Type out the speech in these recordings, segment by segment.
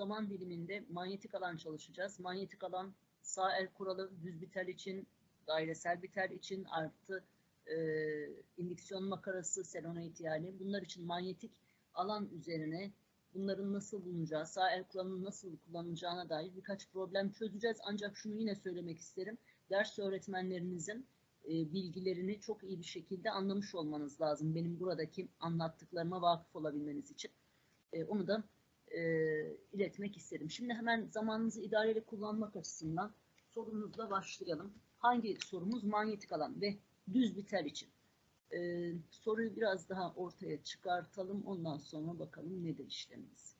zaman diliminde manyetik alan çalışacağız. Manyetik alan sağ el kuralı düz bir tel için, dairesel bir tel için artı e, indüksiyon makarası, selenoid yani bunlar için manyetik alan üzerine bunların nasıl bulunacağı, sağ el kuralının nasıl kullanılacağına dair birkaç problem çözeceğiz. Ancak şunu yine söylemek isterim. Ders öğretmenlerinizin e, bilgilerini çok iyi bir şekilde anlamış olmanız lazım. Benim buradaki anlattıklarıma vakıf olabilmeniz için. E, onu da e, iletmek isterim. Şimdi hemen zamanınızı idareli kullanmak açısından sorumuzla başlayalım. Hangi sorumuz? Manyetik alan ve düz bir tel için. Ee, soruyu biraz daha ortaya çıkartalım. Ondan sonra bakalım nedir işlemimiz.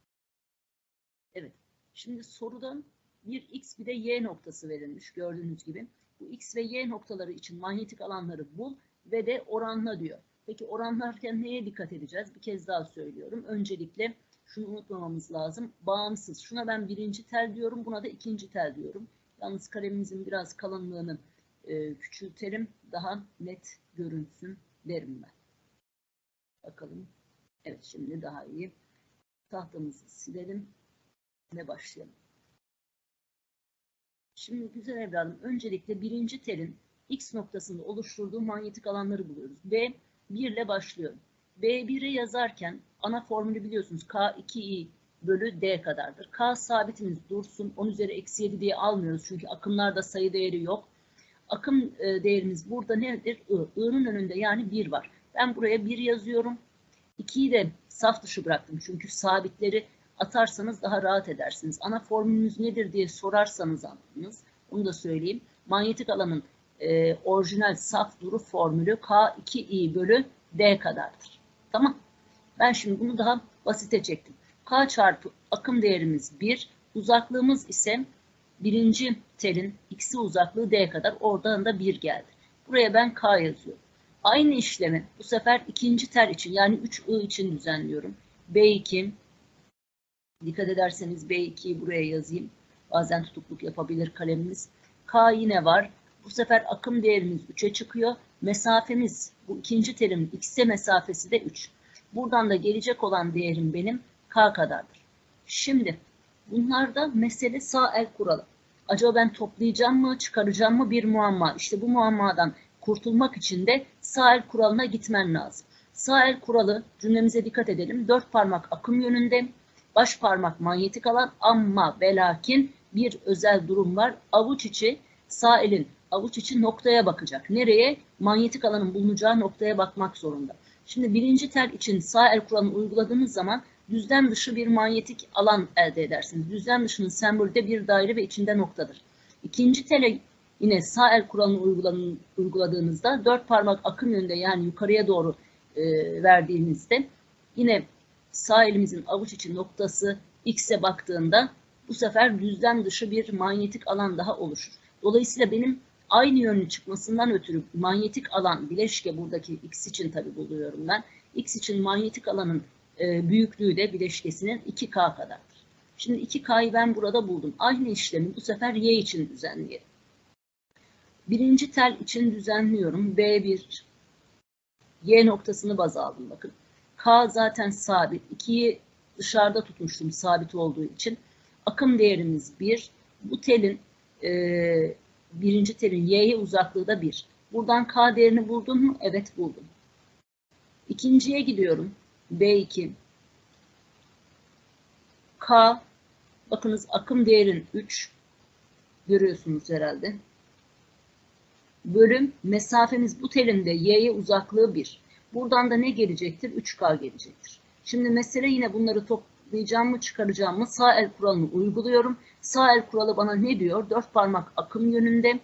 Evet. Şimdi sorudan bir x bir de y noktası verilmiş gördüğünüz gibi. Bu x ve y noktaları için manyetik alanları bul ve de oranla diyor. Peki oranlarken neye dikkat edeceğiz? Bir kez daha söylüyorum. Öncelikle şunu unutmamamız lazım. Bağımsız. Şuna ben birinci tel diyorum. Buna da ikinci tel diyorum. Yalnız kalemimizin biraz kalınlığını e, küçültelim. Daha net görünsün derim ben. Bakalım. Evet şimdi daha iyi. Tahtamızı silelim ve başlayalım. Şimdi güzel evladım öncelikle birinci telin x noktasında oluşturduğu manyetik alanları buluyoruz. B 1 ile başlıyorum. B1'i yazarken ana formülü biliyorsunuz K2i bölü D kadardır. K sabitimiz dursun. 10 üzeri eksi 7 diye almıyoruz. Çünkü akımlarda sayı değeri yok. Akım e, değerimiz burada nedir? I. I'nın önünde yani 1 var. Ben buraya 1 yazıyorum. 2'yi de saf dışı bıraktım. Çünkü sabitleri atarsanız daha rahat edersiniz. Ana formülünüz nedir diye sorarsanız anladınız. Onu da söyleyeyim. Manyetik alanın e, orijinal saf duru formülü K2i bölü D kadardır. Tamam. Ben şimdi bunu daha basite çektim. K çarpı akım değerimiz 1. Uzaklığımız ise birinci telin x'i uzaklığı D kadar. Oradan da 1 geldi. Buraya ben K yazıyorum. Aynı işlemi bu sefer ikinci tel için yani 3I için düzenliyorum. B2 dikkat ederseniz B2'yi buraya yazayım. Bazen tutukluk yapabilir kalemimiz. K yine var. Bu sefer akım değerimiz 3'e çıkıyor. Mesafemiz bu ikinci terim x'e mesafesi de 3. Buradan da gelecek olan değerim benim k kadardır. Şimdi bunlarda mesele sağ el kuralı. Acaba ben toplayacağım mı, çıkaracağım mı bir muamma. İşte bu muammadan kurtulmak için de sağ el kuralına gitmen lazım. Sağ el kuralı cümlemize dikkat edelim. Dört parmak akım yönünde, baş parmak manyetik alan ama ve bir özel durum var. Avuç içi sağ elin avuç içi noktaya bakacak. Nereye? Manyetik alanın bulunacağı noktaya bakmak zorunda. Şimdi birinci tel için sağ el kuralını uyguladığınız zaman düzlem dışı bir manyetik alan elde edersiniz. Düzlem dışının sembolü de bir daire ve içinde noktadır. İkinci tele yine sağ el kuralını uyguladığınızda dört parmak akım yönünde yani yukarıya doğru e, verdiğinizde yine sağ elimizin avuç içi noktası x'e baktığında bu sefer düzlem dışı bir manyetik alan daha oluşur. Dolayısıyla benim aynı yönlü çıkmasından ötürü manyetik alan, bileşke buradaki x için tabi buluyorum ben. x için manyetik alanın e, büyüklüğü de bileşkesinin 2k kadardır. Şimdi 2k'yı ben burada buldum. Aynı işlemi bu sefer y için düzenleyelim. Birinci tel için düzenliyorum. B1 y noktasını baz aldım bakın. K zaten sabit. 2'yi dışarıda tutmuştum sabit olduğu için. Akım değerimiz 1. Bu telin e, birinci telin y'ye uzaklığı da 1. Buradan k değerini buldun mu? Evet buldum. İkinciye gidiyorum. B2. K. Bakınız akım değerin 3. Görüyorsunuz herhalde. Bölüm mesafemiz bu telinde y'ye uzaklığı 1. Buradan da ne gelecektir? 3K gelecektir. Şimdi mesele yine bunları toplayacağım mı çıkaracağım mı? Sağ el kuralını uyguluyorum. Sağ el kuralı bana ne diyor? Dört parmak akım yönünde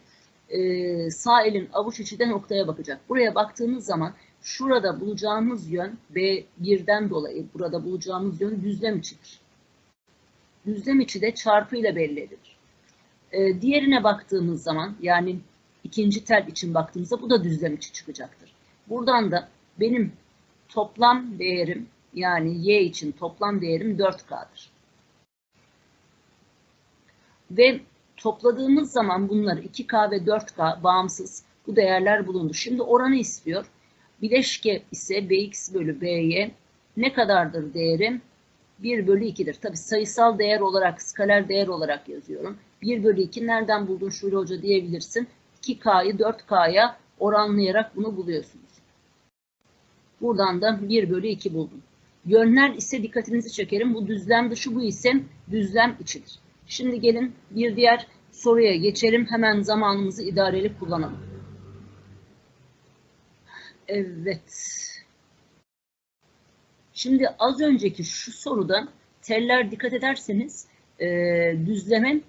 e, sağ elin avuç içi de noktaya bakacak. Buraya baktığımız zaman şurada bulacağımız yön B1'den dolayı burada bulacağımız yön düzlem içidir. Düzlem içi de çarpı ile belli edilir. E, diğerine baktığımız zaman yani ikinci tel için baktığımızda bu da düzlem içi çıkacaktır. Buradan da benim toplam değerim yani y için toplam değerim 4K'dır. Ve topladığımız zaman bunları 2K ve 4K bağımsız bu değerler bulundu. Şimdi oranı istiyor. Bileşke ise Bx bölü B'ye ne kadardır değerim? 1 bölü 2'dir. Tabi sayısal değer olarak, skaler değer olarak yazıyorum. 1 bölü 2 nereden buldun Şule Hoca diyebilirsin. 2K'yı 4K'ya oranlayarak bunu buluyorsunuz. Buradan da 1 bölü 2 buldum. Yönler ise dikkatinizi çekerim. Bu düzlem dışı, bu ise düzlem içidir. Şimdi gelin bir diğer soruya geçelim. Hemen zamanımızı idareli kullanalım. Evet. Şimdi az önceki şu soruda teller dikkat ederseniz e, düzleme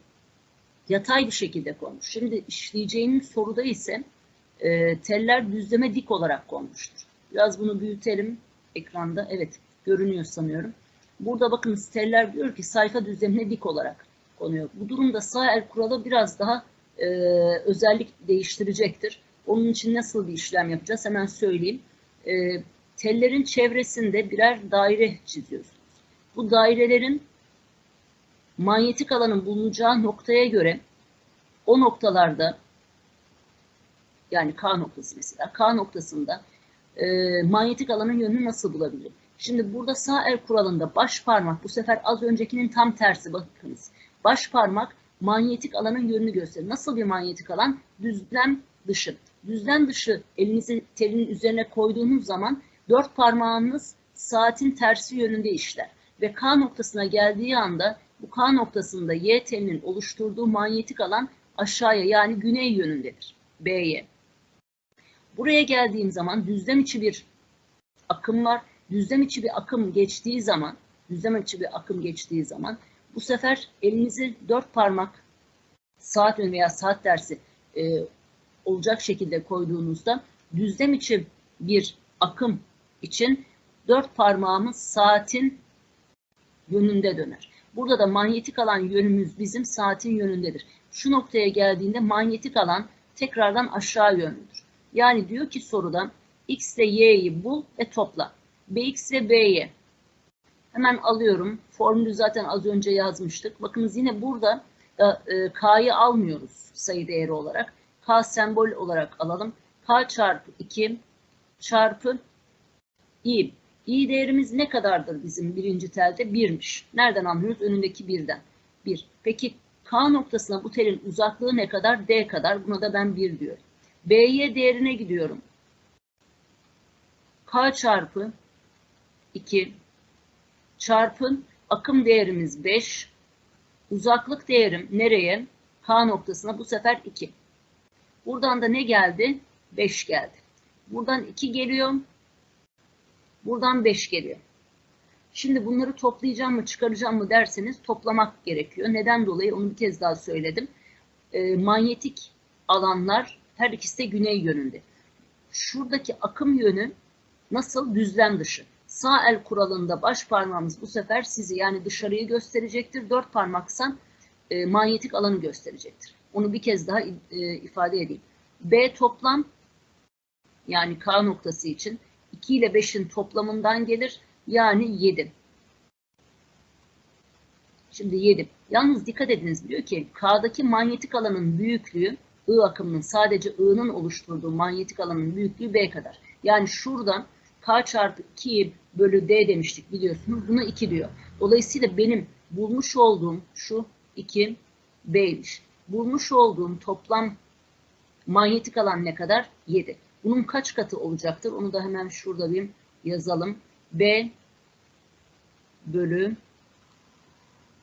yatay bir şekilde konmuş. Şimdi işleyeceğim soruda ise e, teller düzleme dik olarak konmuştur. Biraz bunu büyütelim ekranda. Evet görünüyor sanıyorum. Burada bakın teller diyor ki sayfa düzlemine dik olarak konuyor. Bu durumda sağ el kuralı biraz daha e, özellik değiştirecektir. Onun için nasıl bir işlem yapacağız hemen söyleyeyim. E, tellerin çevresinde birer daire çiziyorsunuz. Bu dairelerin manyetik alanın bulunacağı noktaya göre o noktalarda yani K noktası mesela K noktasında e, manyetik alanın yönünü nasıl bulabilirim? Şimdi burada sağ el kuralında baş parmak bu sefer az öncekinin tam tersi bakınız. Baş parmak manyetik alanın yönünü gösterir. Nasıl bir manyetik alan? Düzlem dışı. Düzlem dışı elinizi telin üzerine koyduğunuz zaman dört parmağınız saatin tersi yönünde işler. Ve K noktasına geldiği anda bu K noktasında Y telinin oluşturduğu manyetik alan aşağıya yani güney yönündedir. B'ye. Buraya geldiğim zaman düzlem içi bir akım var. Düzlem içi bir akım geçtiği zaman, düzlem içi bir akım geçtiği zaman bu sefer elinizi dört parmak saat yönü veya saat dersi e, olacak şekilde koyduğunuzda düzlem içi bir akım için dört parmağımız saatin yönünde döner. Burada da manyetik alan yönümüz bizim saatin yönündedir. Şu noktaya geldiğinde manyetik alan tekrardan aşağı yönlüdür. Yani diyor ki soruda x ile y'yi bul ve topla. Bx ve b'ye hemen alıyorum. Formülü zaten az önce yazmıştık. Bakınız yine burada da e, k'yı almıyoruz sayı değeri olarak. k sembol olarak alalım. k çarpı 2 çarpı i. i değerimiz ne kadardır bizim birinci telde? 1'miş. Nereden anlıyoruz? Önündeki birden. 1. Peki K noktasına bu telin uzaklığı ne kadar? D kadar. Buna da ben 1 diyorum. B'ye değerine gidiyorum. K çarpı 2 çarpın akım değerimiz 5. Uzaklık değerim nereye? K noktasına bu sefer 2. Buradan da ne geldi? 5 geldi. Buradan 2 geliyor. Buradan 5 geliyor. Şimdi bunları toplayacağım mı çıkaracağım mı derseniz toplamak gerekiyor. Neden dolayı onu bir kez daha söyledim. E, manyetik alanlar her ikisi de güney yönünde. Şuradaki akım yönü nasıl? Düzlem dışı. Sağ el kuralında baş parmağımız bu sefer sizi yani dışarıyı gösterecektir. Dört parmaksa e, manyetik alanı gösterecektir. Onu bir kez daha e, ifade edeyim. B toplam yani K noktası için 2 ile 5'in toplamından gelir. Yani 7. Şimdi 7. Yalnız dikkat ediniz diyor ki K'daki manyetik alanın büyüklüğü I akımının sadece I'nın oluşturduğu manyetik alanın büyüklüğü B kadar. Yani şuradan K çarpı 2 bölü D demiştik biliyorsunuz. Buna 2 diyor. Dolayısıyla benim bulmuş olduğum şu 2 B'ymiş. Bulmuş olduğum toplam manyetik alan ne kadar? 7. Bunun kaç katı olacaktır? Onu da hemen şurada bir yazalım. B bölü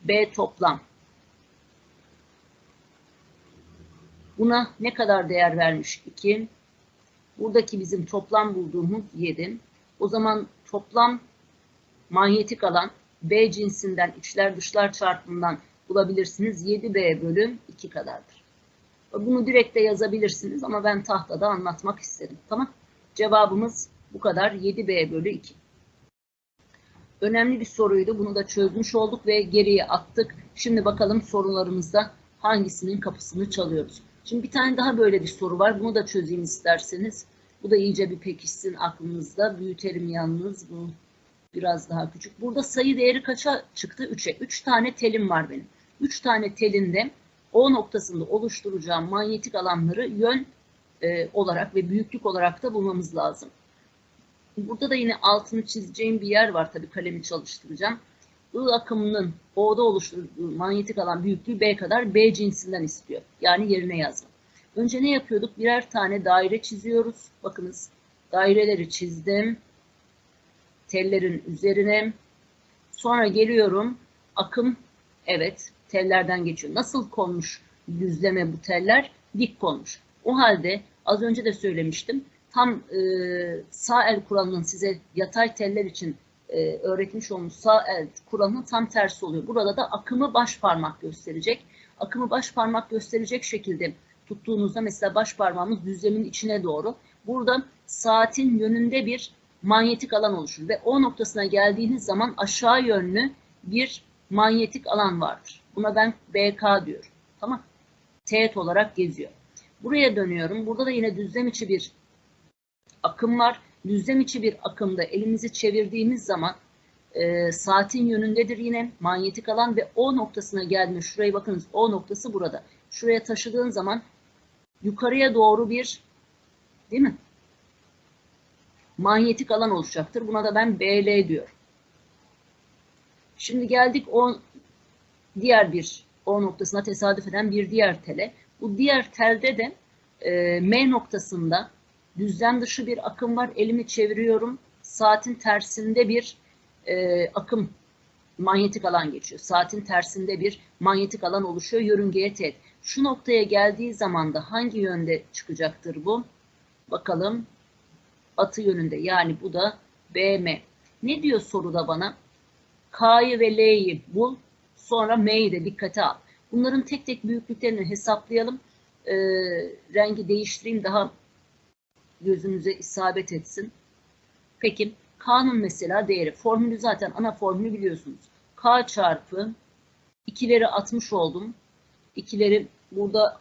B toplam. Buna ne kadar değer vermiş? 2. Buradaki bizim toplam bulduğumuz 7. O zaman toplam manyetik alan B cinsinden içler dışlar çarpımından bulabilirsiniz. 7B bölü 2 kadardır. Bunu direkt de yazabilirsiniz ama ben tahtada anlatmak istedim. Tamam. Cevabımız bu kadar. 7B bölü 2. Önemli bir soruydu. Bunu da çözmüş olduk ve geriye attık. Şimdi bakalım sorularımızda hangisinin kapısını çalıyoruz. Şimdi bir tane daha böyle bir soru var. Bunu da çözeyim isterseniz. Bu da iyice bir pekişsin aklınızda. Büyütelim yalnız. Bu biraz daha küçük. Burada sayı değeri kaça çıktı? 3'e. 3 tane telim var benim. 3 tane telinde O noktasında oluşturacağım manyetik alanları yön e, olarak ve büyüklük olarak da bulmamız lazım. Burada da yine altını çizeceğim bir yer var tabii kalemi çalıştıracağım. I akımının O'da oluşturduğu manyetik alan büyüklüğü B kadar B cinsinden istiyor. Yani yerine yazdım. Önce ne yapıyorduk? Birer tane daire çiziyoruz. Bakınız daireleri çizdim. Tellerin üzerine. Sonra geliyorum. Akım evet tellerden geçiyor. Nasıl konmuş düzleme bu teller? Dik konmuş. O halde az önce de söylemiştim. Tam e, sağ el kuralının size yatay teller için e, öğretmiş olmuş sağ el kuralının tam tersi oluyor. Burada da akımı baş parmak gösterecek. Akımı baş parmak gösterecek şekilde tuttuğunuzda mesela baş parmağımız düzlemin içine doğru. Burada saatin yönünde bir manyetik alan oluşur ve o noktasına geldiğiniz zaman aşağı yönlü bir manyetik alan vardır. Buna ben BK diyorum. Tamam. Teğet olarak geziyor. Buraya dönüyorum. Burada da yine düzlem içi bir akım var. Düzlem içi bir akımda elimizi çevirdiğimiz zaman e, saatin yönündedir yine manyetik alan ve O noktasına geldiğinde şuraya bakınız O noktası burada. Şuraya taşıdığın zaman yukarıya doğru bir değil mi? Manyetik alan oluşacaktır. Buna da ben BL diyorum. Şimdi geldik o diğer bir O noktasına tesadüf eden bir diğer tele. Bu diğer telde de e, M noktasında düzlem dışı bir akım var. Elimi çeviriyorum. Saatin tersinde bir e, akım manyetik alan geçiyor. Saatin tersinde bir manyetik alan oluşuyor yörüngeye teğet. Şu noktaya geldiği zaman da hangi yönde çıkacaktır bu? Bakalım. Batı yönünde. Yani bu da BM. Ne diyor soruda bana? K'yı ve L'yi bul. Sonra M'yi de dikkate al. Bunların tek tek büyüklüklerini hesaplayalım. E, rengi değiştireyim daha gözünüze isabet etsin. Peki K'nın mesela değeri. Formülü zaten ana formülü biliyorsunuz. K çarpı ikileri atmış oldum. İkileri burada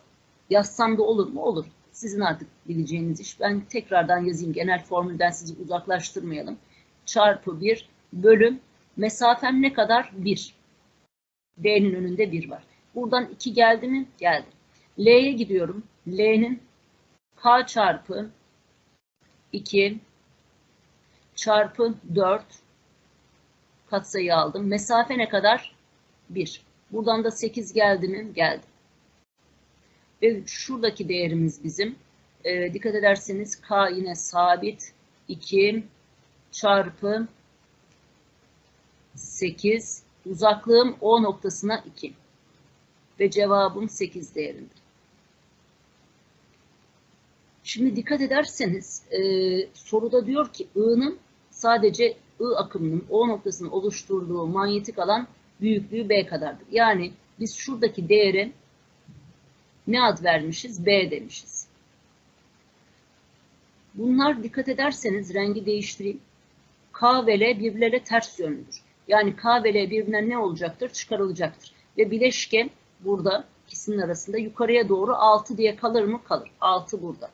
yazsam da olur mu? Olur. Sizin artık bileceğiniz iş. Ben tekrardan yazayım. Genel formülden sizi uzaklaştırmayalım. Çarpı 1 bölüm mesafem ne kadar? 1. D'nin önünde 1 var. Buradan 2 geldi mi? Geldi. L'ye gidiyorum. L'nin K çarpı 2 çarpı 4 katsayı aldım. Mesafe ne kadar? 1. Buradan da 8 geldi mi? Geldi. Ve şuradaki değerimiz bizim. E, dikkat ederseniz K yine sabit. 2 çarpı 8. Uzaklığım O noktasına 2. Ve cevabım 8 değerinde. Şimdi dikkat ederseniz e, soruda diyor ki I'nın sadece I akımının O noktasının oluşturduğu manyetik alan büyüklüğü B kadardır. Yani biz şuradaki değere ne ad vermişiz? B demişiz. Bunlar dikkat ederseniz rengi değiştireyim. K ve L birbirleriyle ters yönlüdür. Yani K ve L birbirinden ne olacaktır? Çıkarılacaktır. Ve bileşke burada ikisinin arasında yukarıya doğru 6 diye kalır mı? Kalır. 6 burada.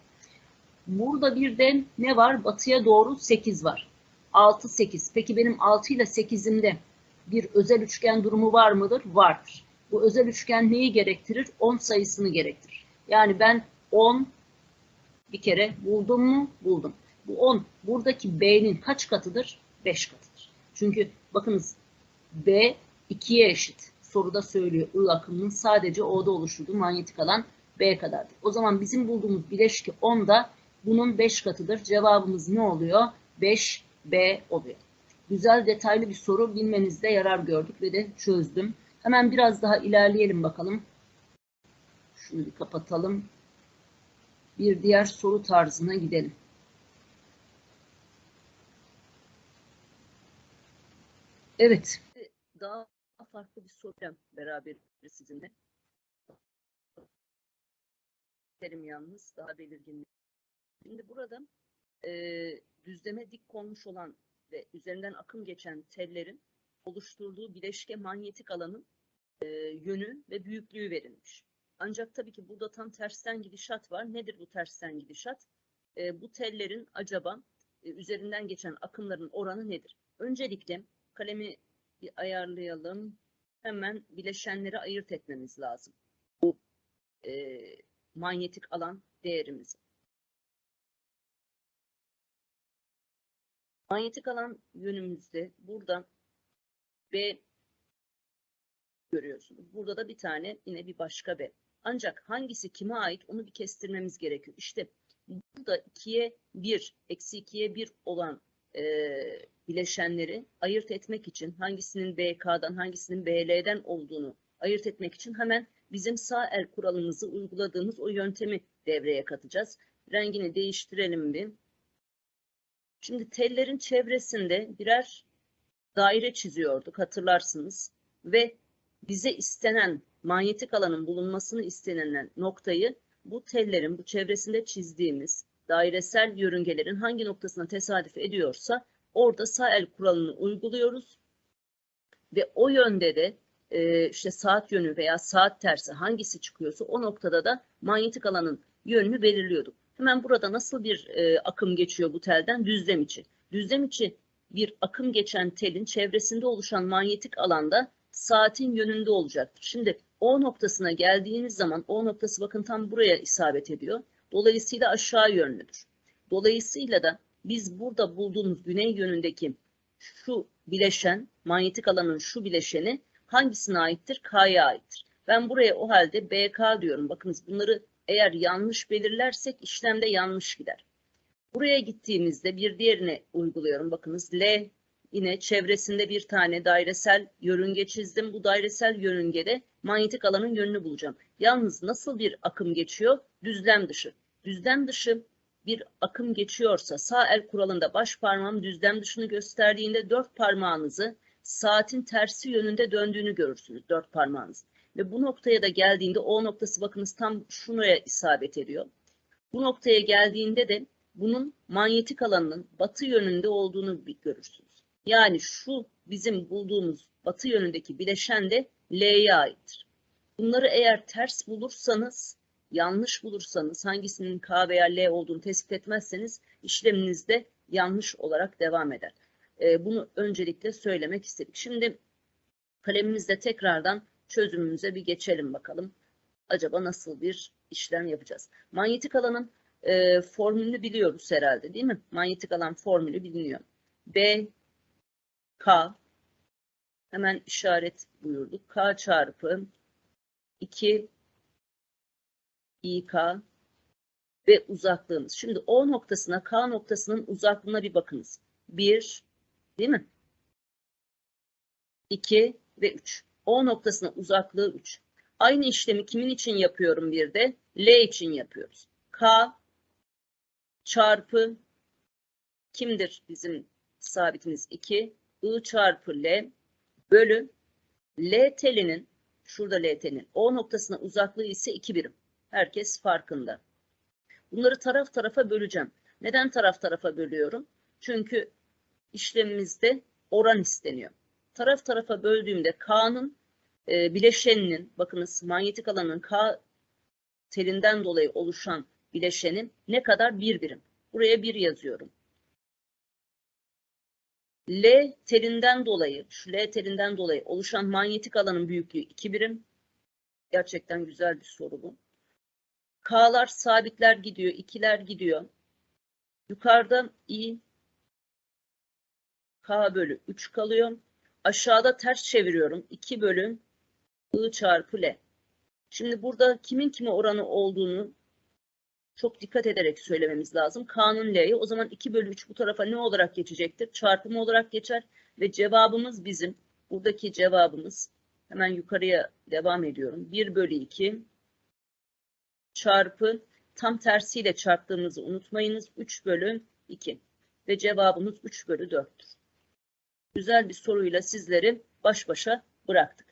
Burada bir de ne var? Batıya doğru 8 var. 6, 8. Peki benim 6 ile 8'imde bir özel üçgen durumu var mıdır? Vardır. Bu özel üçgen neyi gerektirir? 10 sayısını gerektirir. Yani ben 10 bir kere buldum mu? Buldum. Bu 10 buradaki B'nin kaç katıdır? 5 katıdır. Çünkü bakınız B 2'ye eşit. Soruda söylüyor. I akımının sadece O'da oluşturduğu manyetik alan B kadardır. O zaman bizim bulduğumuz bileşki 10 da bunun 5 katıdır. Cevabımız ne oluyor? 5B oluyor. Güzel detaylı bir soru bilmenizde yarar gördük ve de çözdüm. Hemen biraz daha ilerleyelim bakalım. Şunu bir kapatalım. Bir diğer soru tarzına gidelim. Evet. Daha farklı bir soruyla beraber sizinle. Terim yalnız daha belirgin. Şimdi burada e, düzleme dik konmuş olan ve üzerinden akım geçen tellerin oluşturduğu bileşke manyetik alanın e, yönü ve büyüklüğü verilmiş. Ancak tabii ki burada tam tersten gidişat var. Nedir bu tersten gidişat? E, bu tellerin acaba e, üzerinden geçen akımların oranı nedir? Öncelikle kalemi bir ayarlayalım. Hemen bileşenleri ayırt etmemiz lazım. Bu e, manyetik alan değerimizi. Manyetik alan yönümüzde burada B görüyorsunuz. Burada da bir tane yine bir başka B. Ancak hangisi kime ait onu bir kestirmemiz gerekiyor. İşte burada 2'ye 1, eksi 2'ye 1 olan e, bileşenleri ayırt etmek için hangisinin BK'dan hangisinin BL'den olduğunu ayırt etmek için hemen bizim sağ el kuralımızı uyguladığımız o yöntemi devreye katacağız. Rengini değiştirelim bir. Şimdi tellerin çevresinde birer daire çiziyorduk hatırlarsınız ve bize istenen manyetik alanın bulunmasını istenilen noktayı bu tellerin bu çevresinde çizdiğimiz dairesel yörüngelerin hangi noktasına tesadüf ediyorsa orada sağ el kuralını uyguluyoruz ve o yönde de e, işte saat yönü veya saat tersi hangisi çıkıyorsa o noktada da manyetik alanın yönünü belirliyorduk. Hemen burada nasıl bir e, akım geçiyor bu telden? Düzlem içi. Düzlem içi bir akım geçen telin çevresinde oluşan manyetik alanda saatin yönünde olacaktır. Şimdi O noktasına geldiğiniz zaman O noktası bakın tam buraya isabet ediyor. Dolayısıyla aşağı yönlüdür. Dolayısıyla da biz burada bulduğumuz güney yönündeki şu bileşen, manyetik alanın şu bileşeni hangisine aittir? K'ya aittir. Ben buraya o halde BK diyorum. Bakınız bunları eğer yanlış belirlersek işlemde yanlış gider. Buraya gittiğimizde bir diğerine uyguluyorum. Bakınız L yine çevresinde bir tane dairesel yörünge çizdim. Bu dairesel yörüngede manyetik alanın yönünü bulacağım. Yalnız nasıl bir akım geçiyor? Düzlem dışı. Düzlem dışı bir akım geçiyorsa sağ el kuralında baş parmağım düzlem dışını gösterdiğinde dört parmağınızı saatin tersi yönünde döndüğünü görürsünüz. Dört parmağınız. Ve bu noktaya da geldiğinde o noktası bakınız tam şuraya isabet ediyor. Bu noktaya geldiğinde de bunun manyetik alanının batı yönünde olduğunu görürsünüz. Yani şu bizim bulduğumuz batı yönündeki bileşen de L'ye aittir. Bunları eğer ters bulursanız, yanlış bulursanız, hangisinin K veya L olduğunu tespit etmezseniz işleminiz de yanlış olarak devam eder. Ee, bunu öncelikle söylemek istedik. Şimdi kalemimizde tekrardan çözümümüze bir geçelim bakalım. Acaba nasıl bir işlem yapacağız? Manyetik alanın e, formülünü biliyoruz herhalde değil mi? Manyetik alan formülü biliniyor. B, K, hemen işaret buyurduk. K çarpı 2 İK ve uzaklığımız. Şimdi O noktasına K noktasının uzaklığına bir bakınız. 1 değil mi? 2 ve 3. O noktasına uzaklığı 3. Aynı işlemi kimin için yapıyorum bir de? L için yapıyoruz. K çarpı kimdir bizim sabitimiz 2? I çarpı L bölü L telinin şurada L telinin O noktasına uzaklığı ise 2 birim. Herkes farkında. Bunları taraf tarafa böleceğim. Neden taraf tarafa bölüyorum? Çünkü işlemimizde oran isteniyor. Taraf tarafa böldüğümde K'nın e, bileşeninin, bakınız manyetik alanın K telinden dolayı oluşan bileşenin ne kadar? Bir birim. Buraya bir yazıyorum. L telinden dolayı, şu L telinden dolayı oluşan manyetik alanın büyüklüğü 2 birim. Gerçekten güzel bir soru bu. K'lar sabitler gidiyor, ikiler gidiyor. Yukarıda I K bölü 3 kalıyor. Aşağıda ters çeviriyorum. 2 bölü I çarpı L. Şimdi burada kimin kime oranı olduğunu çok dikkat ederek söylememiz lazım. K'nın L'ye o zaman 2 bölü 3 bu tarafa ne olarak geçecektir? Çarpımı olarak geçer ve cevabımız bizim. Buradaki cevabımız hemen yukarıya devam ediyorum. 1 bölü 2 çarpı tam tersiyle çarptığımızı unutmayınız. 3 bölü 2 ve cevabımız 3 bölü 4'tür. Güzel bir soruyla sizleri baş başa bıraktık.